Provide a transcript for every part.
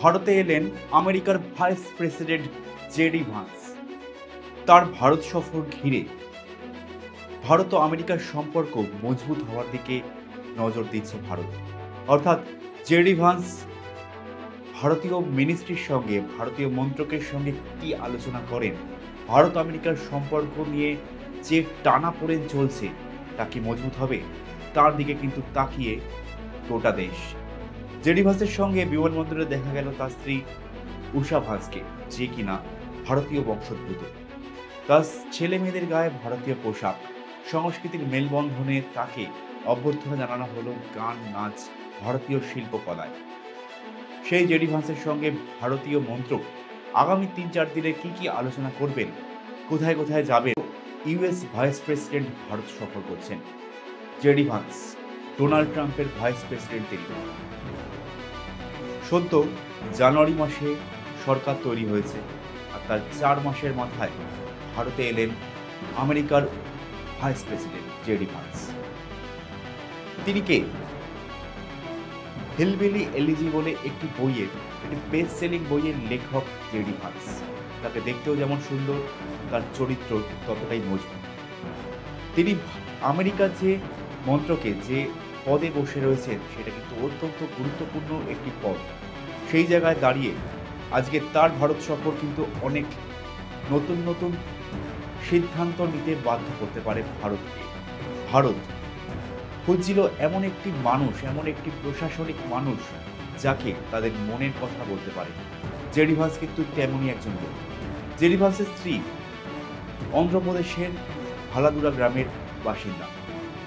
ভারতে এলেন আমেরিকার ভাইস প্রেসিডেন্ট জেডি ভান্স। তার ভারত সফর ঘিরে ভারত ও আমেরিকার সম্পর্ক মজবুত হওয়ার দিকে নজর দিচ্ছে ভারত। অর্থাৎ জেডি ভান্স ভারতীয় মিনিস্ট্রির সঙ্গে, ভারতীয় মন্ত্রকের সঙ্গে কি আলোচনা করেন, ভারত আমেরিকার সম্পর্ক নিয়ে যে টানা পড়েন চলছে, তা কি মজবুত হবে? তার দিকে কিন্তু তাকিয়ে গোটা দেশ জেডি ভান্সের সঙ্গে বিমানবন্দরে দেখা গেল তার স্ত্রী উষা ভান্সকে যে কিনা ভারতীয় বংশোদ্ভূত। তার ছেলে মেয়েদের গায়ে ভারতীয় পোশাক। সংস্কৃতির মেলবন্ধনে তাকে অভ্যর্থনা জানানো হলো গান, নাচ, ভারতীয় শিল্পকলায়। সেই জেডি ভান্সের সঙ্গে ভারতীয় মন্ত্র আগামী তিন চার দিনে কি কি আলোচনা করবেন, কোথায় কোথায় যাবেন ইউএস ভাইস প্রেসিডেন্ট ভারত সফর করছেন। জেডি ভান্স ডোনাল্ড ট্রাম্পের ভাইস প্রেসিডেন্ট তিনি। সদ্য জানুয়ারি মাসে সরকার তৈরি হয়েছে আর তার চার মাসের মাথায় ভারতে এলেন আমেরিকার ভাইস প্রেসিডেন্ট জেডি ভান্স তিনি কে? হিলবিলি এলিজি বলে একটি বইয়ের, একটি বেস্ট সেলিং বইয়ের লেখক জেডি ভান্স তাকে দেখতেও যেমন সুন্দর, তার চরিত্র ততটাই মজবুত। তিনি আমেরিকার যে মন্ত্রকে যে পদে বসে রয়েছেন, সেটা কিন্তু অত্যন্ত গুরুত্বপূর্ণ একটি পদ। সেই জায়গায় দাঁড়িয়ে আজকে তার ভারত সফর কিন্তু অনেক নতুন নতুন সিদ্ধান্ত নিতে বাধ্য করতে পারে ভারতকে ভারত খুঁজছিল এমন একটি মানুষ, এমন একটি প্রশাসনিক মানুষ যাকে তাদের মনের কথা বলতে পারে। জেডিভাস কিন্তু তেমনই একজন লোক। জেডিভাসের স্ত্রী অন্ধ্রপ্রদেশের ভালাদুরা গ্রামের বাসিন্দা।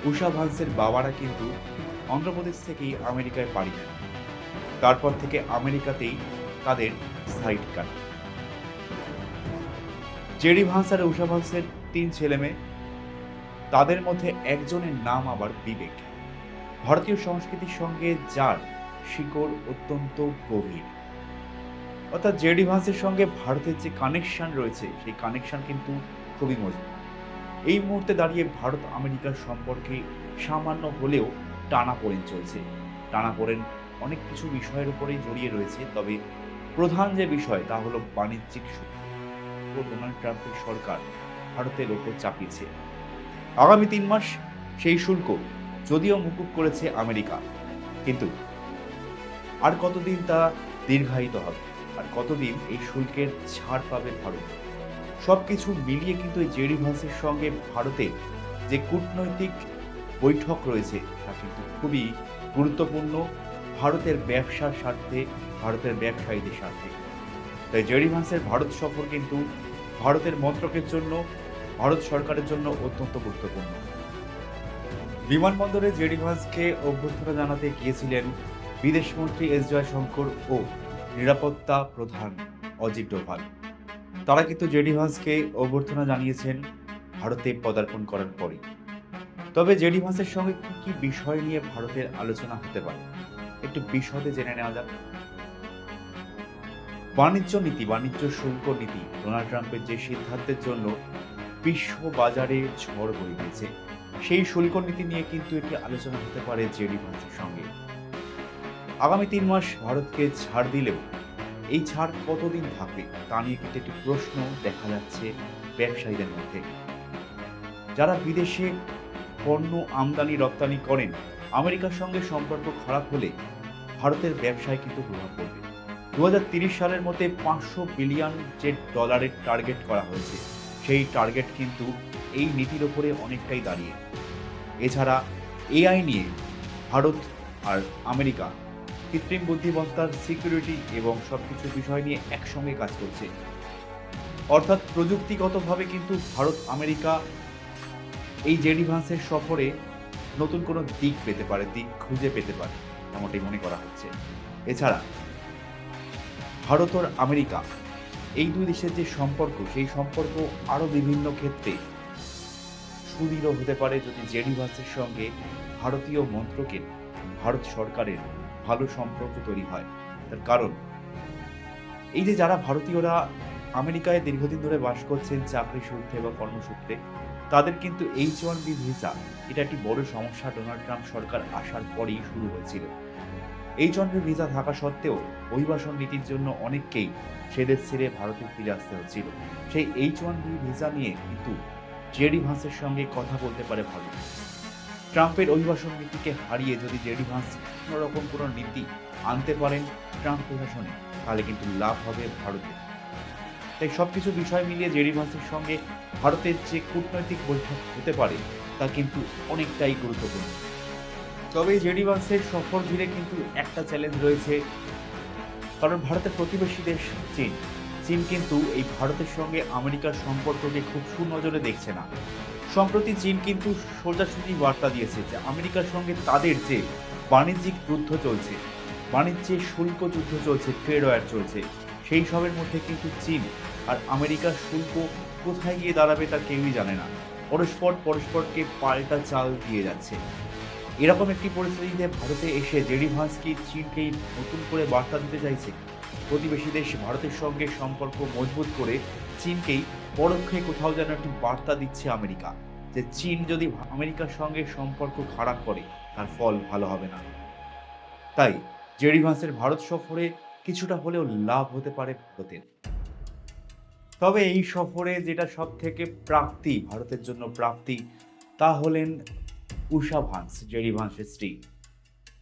উষা ভান্সের বাবারা কিন্তু অন্ধ্রপ্রদেশ থেকেই আমেরিকায় পাড়ি দেন। তারপর থেকে আমেরিকাতেই তাদের স্থায়ী ঠিকানা। জেডি ভান্স আর উষা ভান্সের তিন ছেলে মেয়ে, তাদের মধ্যে একজনের নাম আবার বিবেক। ভারতীয় সংস্কৃতির সঙ্গে যার শিকড় অত্যন্ত গভীর। অর্থাৎ জেডি ভান্সের সঙ্গে ভারতের যে কানেকশন রয়েছে, সেই কানেকশন কিন্তু খুবই মজবুত। এই মুহূর্তে দাঁড়িয়ে ভারত আমেরিকার সম্পর্কে সামান্য হলেও টানা পড়েন চলছে। টানা পড়েন অনেক কিছু বিষয়ের উপরেই জড়িয়ে রয়েছে। তবে প্রধান যে বিষয়, তা হলো বাণিজ্যিক ও ডোনাল্ড ট্রাম্পের সরকার ভারতের ওপর চাপিয়েছে। আগামী তিন মাস সেই শুল্ক যদিও মুকুব করেছে আমেরিকা। কিন্তু আর কতদিন তা দীর্ঘায়িত হবে? আর কতদিন এই শুল্কের ছাড় পাবে ভারত? সব কিছু মিলিয়ে কিন্তু এই জেডি ভান্সের সঙ্গে ভারতে যে কূটনৈতিক বৈঠক রয়েছে, তা কিন্তু খুবই গুরুত্বপূর্ণ ভারতের ব্যবসার স্বার্থে, ভারতের ব্যবসায়ীদের স্বার্থে। তাই জেডি ভান্সের ভারত সফর কিন্তু ভারতের মন্ত্রকের জন্য, ভারত সরকারের জন্য অত্যন্ত গুরুত্বপূর্ণ। বিমানবন্দরে জেডি ভান্সকে অভ্যর্থনা জানাতে গিয়েছিলেন বিদেশমন্ত্রী এস জয়শঙ্কর ও নিরাপত্তা প্রধান অজিত ডোভাল। তারা কিন্তু জেডি ভান্সকে অভ্যর্থনা জানিয়েছেন ভারতে পদার্পণ করার পরই। তবে জেডি ভান্সের সঙ্গে কি কি বিষয় নিয়ে ভারতের আলোচনা হতে পারে? একটু বিশদে জেনে নেওয়া যাক। বাণিজ্য নীতি, বাণিজ্য শুল্ক নীতি, ডোনাল্ড ট্রাম্পের যে সিদ্ধান্তের জন্য বিশ্ব বাজারে ঝড় বয়ে গেছে সেই শুল্ক নীতি নিয়ে কিন্তু একটি আলোচনা হতে পারে জেডি ভান্সের সঙ্গে। আগামী তিন মাস ভারতকে ছাড় দিলেও এই ছাড় কতদিন থাকবে তা নিয়ে কিন্তু একটি প্রশ্ন দেখা যাচ্ছে ব্যবসায়ীদের মধ্যে। যারা বিদেশে পণ্য আমদানি রপ্তানি করেন, আমেরিকার সঙ্গে সম্পর্ক খারাপ হলে ভারতের ব্যবসায় কিন্তু প্রভাব পড়বে। দু সালের মধ্যে পাঁচশো বিলিয়ন যে ডলারের টার্গেট করা হয়েছে, সেই টার্গেট কিন্তু এই নীতির ওপরে অনেকটাই দাঁড়িয়ে। এছাড়া এআই নিয়ে ভারত আর আমেরিকা কৃত্রিম বুদ্ধিমত্তার সিকিউরিটি এবং সব কিছু বিষয় নিয়ে একসঙ্গে কাজ করছে। অর্থাৎ প্রযুক্তিগতভাবে কিন্তু ভারত, আমেরিকা এই জেডি ভান্সের সফরে নতুন কোনো দিক পেতে পারে, দিক খুঁজে পেতে পারে। এমনটাই মনে করা হচ্ছে। এছাড়া, ভারত আর আমেরিকা, এই দুই দেশের যে সম্পর্ক, সেই সম্পর্ক আরও বিভিন্ন ক্ষেত্রে সুদৃঢ় হতে পারে যদি জেডিভাসের সঙ্গে ভারতীয় মন্ত্রকের ভারত সরকারের ভালো সম্পর্ক তৈরি হয়। তার কারণ, এই যে যারা ভারতীয়রা আমেরিকায় দীর্ঘদিন ধরে বাস করছেন চাকরি সূত্রে বা কর্মসূত্রে তাদের কিন্তু এইচ ওয়ান বি ভিসা এটা একটি বড় সমস্যা ডোনাল্ড ট্রাম্প সরকার আসার পরেই শুরু হয়েছিল। এইচ ওয়ান বি ভিসা থাকা সত্ত্বেও অভিবাসন নীতির জন্য অনেককেই সে দেশ ছেড়ে ভারতে ফিরে আসতে হচ্ছিল। সেই এইচ ওয়ান বি ভিসা নিয়ে কিন্তু জেডি ভান্সের সঙ্গে কথা বলতে পারে ভারত। ট্রাম্পের অভিবাসন নীতিকে হারিয়ে যদি জেডি ভান্স কোনো রকম কোনো নীতি আনতে পারেন ট্রাম্প প্রশাসনে, তাহলে কিন্তু লাভ হবে ভারতের। তাই সবকিছু বিষয় মিলিয়ে জেডি ভান্সের সঙ্গে ভারতের যে কূটনৈতিক বৈঠক হতে পারে, তা কিন্তু অনেকটাই গুরুত্বপূর্ণ। তবে জেডি ভান্সের সফর ঘিরে কিন্তু একটা চ্যালেঞ্জ রয়েছে, কারণ ভারতের প্রতিবেশী দেশ চীন। চীন কিন্তু এই ভারতের সঙ্গে আমেরিকার সম্পর্ককে খুব সুনজরে দেখছে না। সম্প্রতি চীন কিন্তু সোজাসুজি বার্তা দিয়েছে যে আমেরিকার সঙ্গে তাদের যে বাণিজ্যিক যুদ্ধ চলছে, বাণিজ্যে শুল্ক যুদ্ধ চলছে ট্রেড ওয়ার চলছে, সেই সবের মধ্যে কিন্তু চীন আর আমেরিকার শুল্ক কোথায় গিয়ে দাঁড়াবে তা কেউই জানে না। পরস্পর পরস্পরকে পাল্টা চাল দিয়ে যাচ্ছে। এরকম একটি পরিস্থিতিতে ভারতে এসে জেডি ভান্স চীনকেই নতুন করে বার্তা দিতে চাইছে। প্রতিবেশী দেশ ভারতের সঙ্গে সম্পর্ক মজবুত করে চীনকেই পরোক্ষে কোথাও যেন একটি বার্তা দিচ্ছে আমেরিকা, যে চীন যদি আমেরিকার সঙ্গে সম্পর্ক খারাপ করে, তার ফল ভালো হবে না। তাই জেডি ভান্সের ভারত সফরে কিছুটা হলেও লাভ হতে পারে ভারতের। তবে এই সফরে যেটা সব থেকে প্রাপ্তি, ভারতের জন্য প্রাপ্তি, তা হলেন উষা ভান্স জেরি ভান্সের স্ত্রী।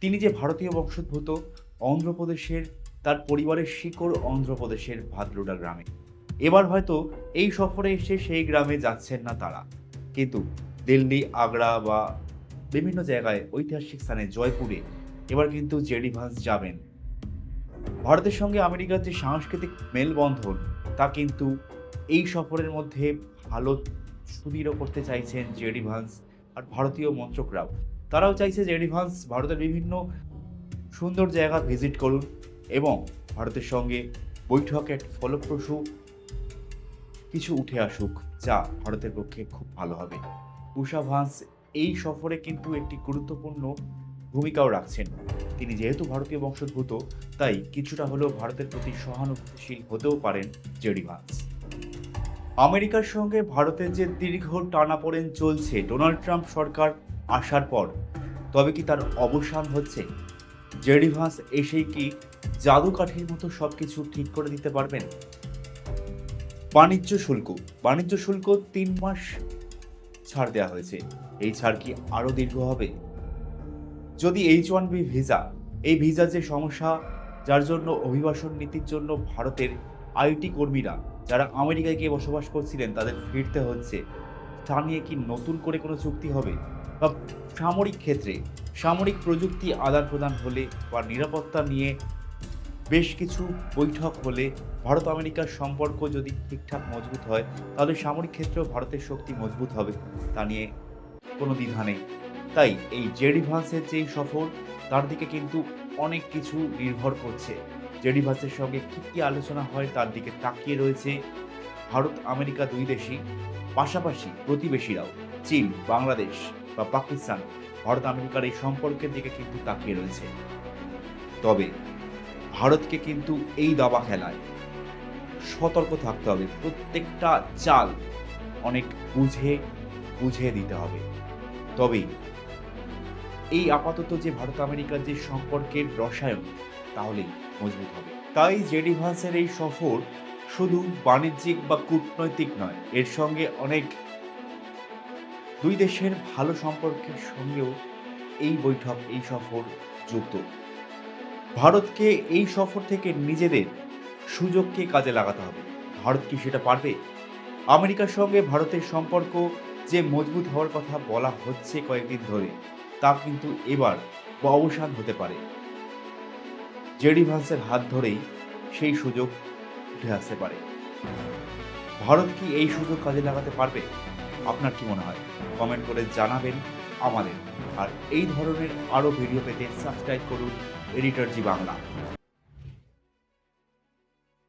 তিনি যে ভারতীয় বংশোদ্ভূত, অন্ধ্রপ্রদেশের, তার পরিবারের শিকড় অন্ধ্রপ্রদেশের ভাদ্রোডা গ্রামে। এবার হয়তো এই সফরে এসে সেই গ্রামে যাচ্ছেন না তারা। কিন্তু দিল্লি, আগ্রা বা বিভিন্ন জায়গায় ঐতিহাসিক স্থানে জয়পুরে এবার কিন্তু জেডি ভান্স যাবেন। ভারতের সঙ্গে আমেরিকার যে সাংস্কৃতিক মেলবন্ধন তা কিন্তু এই সফরের মধ্যে ভালো সুদৃঢ় করতে চাইছেন জেডি ভান্স আর ভারতীয় মন্ত্রকরাও তারাও চাইছে জেডি ভান্স ভারতের বিভিন্ন সুন্দর জায়গা ভিজিট করুন এবং ভারতের সঙ্গে বৈঠকে ফলপ্রসূ কিছু উঠে আসুক, যা ভারতের পক্ষে খুব ভালো হবে। উষা ভান্স এই সফরে কিন্তু একটি গুরুত্বপূর্ণ ভূমিকাও রাখছেন। তিনি যেহেতু ভারতীয় বংশোদ্ভূত, তাই কিছুটা হলেও ভারতের প্রতি সহানুভূতিশীল হতেও পারেন জেডি ভান্স। আমেরিকার সঙ্গে ভারতের যে দীর্ঘ টানাপোড়েন চলছে ডোনাল্ড ট্রাম্প সরকার আসার পর, তবে কি তার অবসান হচ্ছে? জেডি ভান্স এসেই কি জাদুকাঠির মতো সব কিছু ঠিক করে দিতে পারবেন? বাণিজ্য শুল্ক বাণিজ্য শুল্ক তিন মাস ছাড় দেওয়া হয়েছে। এই ছাড় কি আরও দীর্ঘ হবে? যদি এইচ ওয়ান বি ভিসা এই ভিসা যে সমস্যা, যার জন্য অভিবাসন নীতির জন্য ভারতের আইটি কর্মীরা যারা আমেরিকায় গিয়ে বসবাস করছিলেন, তাদের ফিরতে হচ্ছে। তা নিয়ে কি নতুন করে কোনো চুক্তি হবে? বা সামরিক ক্ষেত্রে সামরিক প্রযুক্তি আদান প্রদান হলে বা নিরাপত্তা নিয়ে বেশ কিছু বৈঠক হলে ভারত আমেরিকার সম্পর্ক যদি ঠিকঠাক মজবুত হয়, তাহলে সামরিক ক্ষেত্রেও ভারতের শক্তি মজবুত হবে, তা নিয়ে কোনো দ্বিধা নেই। তাই এই জেডি ভান্সের যে সফর, তার দিকে কিন্তু অনেক কিছু নির্ভর করছে। জেডি ভান্সের সঙ্গে কী কী আলোচনা হয়, তার দিকে তাকিয়ে রয়েছে ভারত, আমেরিকা দুই দেশই, পাশাপাশি প্রতিবেশীরাও, চীন, বাংলাদেশ বা পাকিস্তান, ভারত, আমেরিকার এই সম্পর্কের দিকে কিন্তু তাকিয়ে রয়েছে। তবে ভারতকে কিন্তু এই দাবা খেলায় সতর্ক থাকতে হবে। প্রত্যেকটা চাল অনেক বুঝে বুঝে দিতে হবে। তবেই এই আপাতত যে ভারত আমেরিকার যে সম্পর্কের রসায়ন, তাহলেই মজবুত হবে। তাই জেডি ভান্সের এই সফর শুধু বাণিজ্যিক বা কূটনৈতিক নয়, এর সঙ্গে অনেক দুই দেশের ভালো সম্পর্কের সঙ্গেও এই বৈঠক, এই সফর যুক্ত। ভারতকে এই সফর থেকে নিজেদের সুযোগকে কাজে লাগাতে হবে। ভারত কি সেটা পারবে? আমেরিকার সঙ্গে ভারতের সম্পর্ক যে মজবুত হওয়ার কথা বলা হচ্ছে কয়েকদিন ধরে তা কিন্তু এবার অবসান হতে পারে। জেডি ভান্সের হাত ধরেই সেই সুযোগ উঠে আসতে পারে। ভারত কি এই সুযোগ কাজে লাগাতে পারবে? আপনার কি মনে হয়? কমেন্ট করে জানাবেন আমাদের। আর এই ধরনের আরও ভিডিও পেতে সাবস্ক্রাইব করুন এডিটর জি বাংলা।